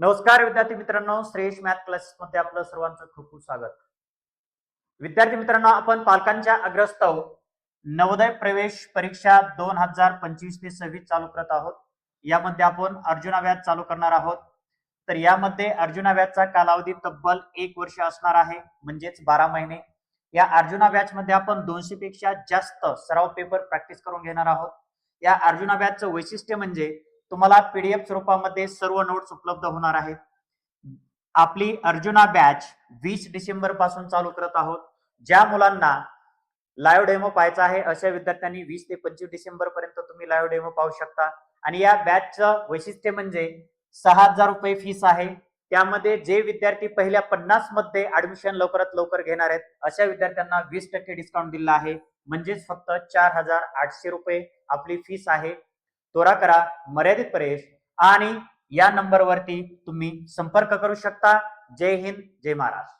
नमस्कार विद्यार्थी मित्रांनो श्रेयश मॅथ क्लासेस मध्ये आपलं सर्वांचं खूप खूप स्वागत. विद्यार्थी मित्रांनो आपण पालकांच्या अग्रस्तव नवोदय प्रवेश परीक्षा दोन हजार पंचवीस ते सव्वीस चालू करत आहोत. यामध्ये आपण अर्जुना व्याज चालू करणार आहोत. तर यामध्ये अर्जुना व्याजचा कालावधी तब्बल एक वर्ष असणार आहे म्हणजेच बारा महिने. या अर्जुना व्याजमध्ये आपण दोनशे पेक्षा जास्त सराव पेपर प्रॅक्टिस करून घेणार आहोत. या अर्जुना व्याजचं वैशिष्ट्य म्हणजे तुम्हाला पीडीएफ स्वरूपामध्ये सर्व नोट्स उपलब्ध होणार आहेत. आपली अर्जुना बॅच वीस डिसेंबरपासून चालू करत आहोत. ज्या मुलांना लाईव्ह डेमो पाहायचा आहे अशा विद्यार्थ्यांनी वीस ते पंचवीस डिसेंबर पर्यंत तुम्ही लाईव्ह डेमो पाहू शकता. आणि या बॅचचं वैशिष्ट्य म्हणजे सहा हजार रुपये फीस आहे. त्यामध्ये जे विद्यार्थी पहिल्या पन्नासमध्ये ऍडमिशन लवकरात लवकर घेणार आहेत अशा विद्यार्थ्यांना वीस टक्के डिस्काउंट दिला आहे. म्हणजेच फक्त चार हजार आठशे रुपये आपली फीस आहे. त्वरा करा मर्यादित प्रवेश आणि या नंबरवरती तुम्ही संपर्क करू शकता. जय हिंद जय महाराष्ट्र.